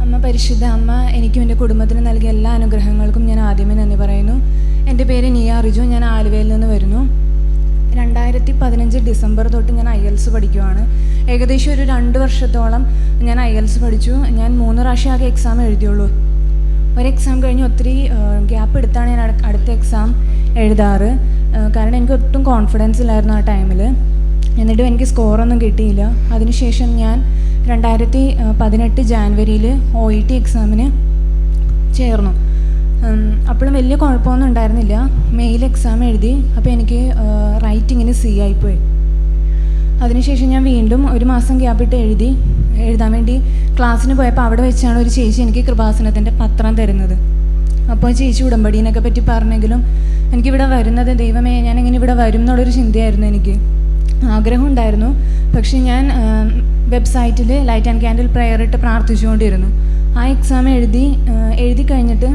അമ്മ പരിശുദ്ധ അമ്മ എനിക്കും എന്റെ കുടുംബത്തിന് നൽകിയ എല്ലാ അനുഗ്രഹങ്ങൾക്കും ഞാൻ ആദ്യമേ നന്ദി പറയുന്നു. എന്റെ പേര് നിയ റിജു ഞാൻ ആലുവയിൽ നിന്ന് വരുന്നു. രണ്ടായിരത്തി പതിനഞ്ച് ഡിസംബർ തൊട്ട് ഞാൻ ഐ എൽസ് പഠിക്കുവാണ്. ഏകദേശം ഒരു രണ്ട് വർഷത്തോളം ഞാൻ ഐ എൽസ് പഠിച്ചു. ഞാൻ മൂന്ന് പ്രാവശ്യം ആകെ എക്സാം എഴുതിയുള്ളൂ. ഒരു എക്സാം കഴിഞ്ഞ് ഒത്തിരി ഗ്യാപ്പ് എടുത്താണ് ഞാൻ അടുത്ത എക്സാം എഴുതാറ്. കാരണം എനിക്ക് ഒട്ടും കോൺഫിഡൻസ് ഇല്ലായിരുന്നു ആ ടൈമിൽ എന്നിട്ടും എനിക്ക് സ്കോറൊന്നും കിട്ടിയില്ല. അതിനുശേഷം ഞാൻ രണ്ടായിരത്തി പതിനെട്ട് ജാനുവരിയിൽ ഒ ഇ ടി എക്സാമിന് ചേർന്നു. അപ്പോഴും വലിയ കുഴപ്പമൊന്നും ഉണ്ടായിരുന്നില്ല. മെയിൽ എക്സാം എഴുതി അപ്പോൾ എനിക്ക് റൈറ്റിങ്ങിന് സി ആയിപ്പോയി അതിനുശേഷം ഞാൻ വീണ്ടും ഒരു മാസം ഗ്യാപ്പിട്ട് എഴുതി. എഴുതാൻ വേണ്ടി ക്ലാസ്സിന് പോയപ്പോൾ അവിടെ വെച്ചാണ് ഒരു ചേച്ചി എനിക്ക് കൃപാസനത്തിന്റെ പത്രം തരുന്നത്. അപ്പോൾ ചേച്ചി ഉടമ്പടീനൊക്കെ പറ്റി പറഞ്ഞെങ്കിലും എനിക്കിവിടെ വരുന്നത് ദൈവമേ ഞാൻ എങ്ങനെ ഇവിടെ വരും എന്നുള്ളൊരു ചിന്തയായിരുന്നു എനിക്ക്. ആഗ്രഹം ഉണ്ടായിരുന്നു. പക്ഷേ ഞാൻ വെബ്സൈറ്റിൽ ലൈറ്റ് ആൻഡ് ക്യാൻഡിൽ പ്രെയർ ഇട്ട് പ്രാർത്ഥിച്ചുകൊണ്ടിരുന്നു. ആ എക്സാം എഴുതി എഴുതി കഴിഞ്ഞിട്ട്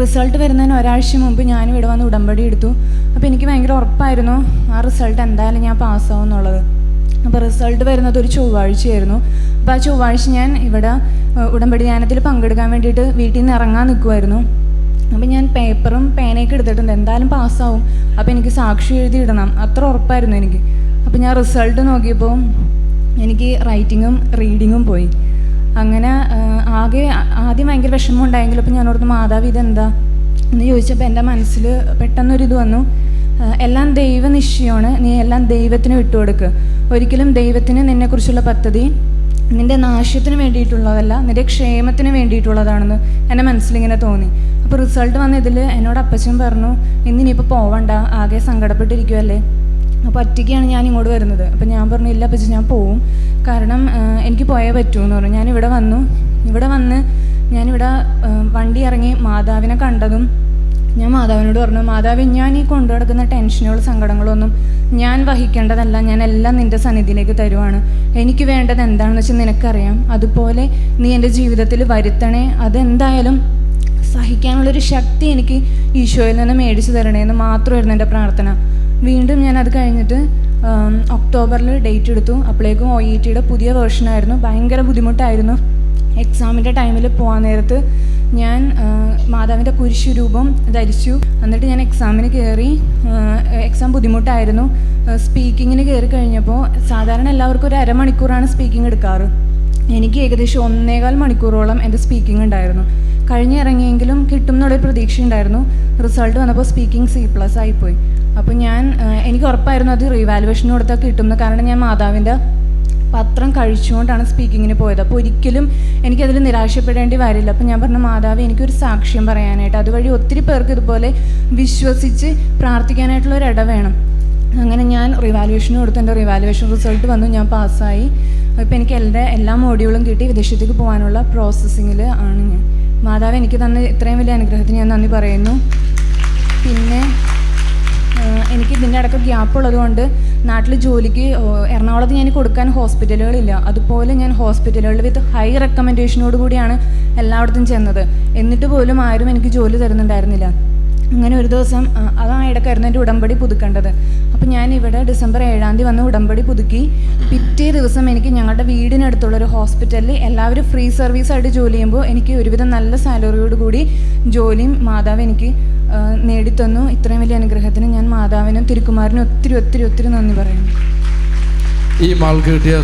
റിസൾട്ട് വരുന്നതിന് ഒരാഴ്ച മുമ്പ് ഞാനും ഇവിടെ വന്ന് ഉടമ്പടി എടുത്തു. അപ്പോൾ എനിക്ക് ഭയങ്കര ഉറപ്പായിരുന്നു ആ റിസൾട്ട് എന്തായാലും ഞാൻ പാസ്സാവും എന്നുള്ളത്. അപ്പോൾ റിസൾട്ട് വരുന്നത് ഒരു ചൊവ്വാഴ്ചയായിരുന്നു. അപ്പോൾ ആ ചൊവ്വാഴ്ച ഞാൻ ഇവിടെ ഉടമ്പടി ധ്യാനത്തിൽ പങ്കെടുക്കാൻ വേണ്ടിയിട്ട് വീട്ടിൽ നിന്ന് ഇറങ്ങാൻ നിൽക്കുമായിരുന്നു അപ്പോൾ ഞാൻ പേപ്പറും പേനയൊക്കെ എടുത്തിട്ടുണ്ട്. എന്തായാലും പാസ്സാവും അപ്പോൾ എനിക്ക് സാക്ഷി എഴുതി ഇടണം. അത്ര ഉറപ്പായിരുന്നു എനിക്ക്. അപ്പോൾ ഞാൻ റിസൾട്ട് നോക്കിയപ്പോൾ എനിക്ക് റൈറ്റിങ്ങും റീഡിങ്ങും പോയി. അങ്ങനെ ആകെ ആദ്യം ഭയങ്കര വിഷമം ഉണ്ടായെങ്കിലും അപ്പോൾ ഞാൻ ഓർത്ത് മാതാവ് ഇതെന്താ? എന്ന് ചോദിച്ചപ്പോൾ എന്റെ മനസ്സിൽ പെട്ടെന്നൊരിത് വന്നു. എല്ലാം ദൈവനിശ്ചയമാണ്. നീ എല്ലാം ദൈവത്തിന് വിട്ടുകൊടുക്കുക ഒരിക്കലും ദൈവത്തിന് നിന്നെക്കുറിച്ചുള്ള പദ്ധതി നിന്റെ നാശത്തിന് വേണ്ടിയിട്ടുള്ളതല്ല നിന്റെ ക്ഷേമത്തിന് വേണ്ടിയിട്ടുള്ളതാണെന്ന് എന്റെ മനസ്സിലിങ്ങനെ തോന്നി. അപ്പോൾ റിസൾട്ട് വന്ന ഇതിൽ എന്നോട് അപ്പച്ചൻ പറഞ്ഞു ഇന്നിനിപ്പോൾ പോവണ്ട ആകെ സങ്കടപ്പെട്ടിരിക്കുമല്ലേ അപ്പോൾ ഒറ്റയ്ക്കാണ് ഞാൻ ഇങ്ങോട്ട് വരുന്നത്. അപ്പോൾ ഞാൻ പറഞ്ഞു ഇല്ല പക്ഷേ ഞാൻ പോവും. കാരണം എനിക്ക് പോയേ പറ്റൂ എന്ന് പറഞ്ഞു. ഞാൻ ഇവിടെ വന്നു. ഇവിടെ വന്ന് ഞാനിവിടെ വണ്ടി ഇറങ്ങി മാതാവിനെ കണ്ടതും ഞാൻ മാതാവിനോട് പറഞ്ഞു മാതാവ് ഞാൻ ഈ കൊണ്ടു നടക്കുന്ന ടെൻഷനുകളും സങ്കടങ്ങളൊന്നും ഞാൻ വഹിക്കേണ്ടതല്ല. ഞാൻ എല്ലാം നിന്റെ സന്നിധിയിലേക്ക് തരുവാണ്. എനിക്ക് വേണ്ടത് എന്താണെന്ന് വെച്ചാൽ നിനക്കറിയാം. അതുപോലെ നീ എന്റെ ജീവിതത്തിൽ വരുത്തണേ. അതെന്തായാലും സഹിക്കാനുള്ളൊരു ശക്തി എനിക്ക് ഈശോയിൽ നിന്ന് മേടിച്ചു തരണേന്ന് മാത്രമായിരുന്നു എന്റെ പ്രാർത്ഥന. വീണ്ടും ഞാൻ അത് കഴിഞ്ഞിട്ട് ഒക്ടോബറിൽ ഡേറ്റ് എടുത്തു. അപ്പോഴേക്കും ഒ ഇ ടിയുടെ പുതിയ വേർഷനായിരുന്നു. ഭയങ്കര ബുദ്ധിമുട്ടായിരുന്നു. എക്സാമിന്റെ ടൈമിൽ പോകാൻ നേരത്ത് ഞാൻ മാതാവിന്റെ കുരിശു രൂപം ധരിച്ചു. എന്നിട്ട് ഞാൻ എക്സാമിന് കയറി എക്സാം ബുദ്ധിമുട്ടായിരുന്നു. സ്പീക്കിങ്ങിന് കയറി കഴിഞ്ഞപ്പോൾ സാധാരണ എല്ലാവർക്കും ഒരു അരമണിക്കൂറാണ് സ്പീക്കിംഗ് എടുക്കാറ്. എനിക്ക് ഏകദേശം ഒന്നേകാൽ മണിക്കൂറോളം എന്റെ സ്പീക്കിംഗ് ഉണ്ടായിരുന്നു. കഴിഞ്ഞിറങ്ങിയെങ്കിലും കിട്ടും എന്നുള്ളൊരു പ്രതീക്ഷ ഉണ്ടായിരുന്നു. റിസൾട്ട് വന്നപ്പോൾ സ്പീക്കിംഗ് സി പ്ലസ് ആയിപ്പോയി. അപ്പോൾ ഞാൻ എനിക്ക് ഉറപ്പായിരുന്നു അത് റീവാലുവേഷൻ കൊടുത്താൽ കിട്ടുമെന്ന്. കാരണം ഞാൻ മാതാവിന്റെ പത്രം കഴിച്ചുകൊണ്ടാണ് സ്പീക്കിങ്ങിന് പോയത്. അപ്പോൾ ഒരിക്കലും എനിക്കതിൽ നിരാശപ്പെടേണ്ടി വരില്ല. അപ്പോൾ ഞാൻ പറഞ്ഞ മാതാവ് എനിക്കൊരു സാക്ഷ്യം പറയാനായിട്ട്. അതുവഴി ഒത്തിരി പേർക്ക് ഇതുപോലെ വിശ്വസിച്ച് പ്രാർത്ഥിക്കാനായിട്ടുള്ള ഒരു ഇട വേണം. അങ്ങനെ ഞാൻ റിവാലുവേഷൻ കൊടുത്തു എന്റെ റിവാലുവേഷൻ റിസൾട്ട് വന്നു. ഞാൻ പാസ്സായി. ഇപ്പോൾ എനിക്ക് എന്റെ എല്ലാ മോഡ്യൂളും കിട്ടി. വിദേശത്തേക്ക് പോകാനുള്ള പ്രോസസ്സിങ്ങിൽ ആണ് ഞാൻ. മാതാവ് എനിക്ക് തന്നെ ഇത്രയും വലിയ അനുഗ്രഹത്തിന് ഞാൻ നന്ദി പറയുന്നു. പിന്നെ എനിക്ക് ഇതിന്റെ ഇടയ്ക്ക് ഗ്യാപ്പ് ഉള്ളതുകൊണ്ട് നാട്ടിൽ ജോലിക്ക് എറണാകുളത്ത് ഞാൻ കൊടുക്കാൻ ഹോസ്പിറ്റലുകളില്ല. അതുപോലെ ഞാൻ ഹോസ്പിറ്റലുകളിൽ വിത്ത് ഹൈ റെക്കമെൻഡേഷനോട് കൂടിയാണ് എല്ലായിടത്തും ചെന്നത്. എന്നിട്ട് പോലും ആരും എനിക്ക് ജോലി തരുന്നുണ്ടായിരുന്നില്ല. അങ്ങനെ ഒരു ദിവസം അതാ ഇടക്കായിരുന്നു എന്റെ ഉടമ്പടി പുതുക്കേണ്ടത്. അപ്പോൾ ഞാൻ ഇവിടെ ഡിസംബർ ഏഴാം തീയതി വന്ന് ഉടമ്പടി പുതുക്കി. പിറ്റേ ദിവസം എനിക്ക് ഞങ്ങളുടെ വീടിനടുത്തുള്ള ഒരു ഹോസ്പിറ്റലിൽ എല്ലാവരും ഫ്രീ സർവീസായിട്ട് ജോലി ചെയ്യുമ്പോൾ എനിക്ക് ഒരുവിധം നല്ല സാലറിയോട് കൂടി ജോലിയും മാതാവ് എനിക്ക് നേടിത്തന്നു. ഇത്രയും വലിയ അനുഗ്രഹത്തിന് ഞാൻ മാതാവിനും തിരുക്കുമാരനും ഒത്തിരി ഒത്തിരി ഒത്തിരി നന്ദി പറയുന്നു. ഈ മാൾ കിട്ടിയ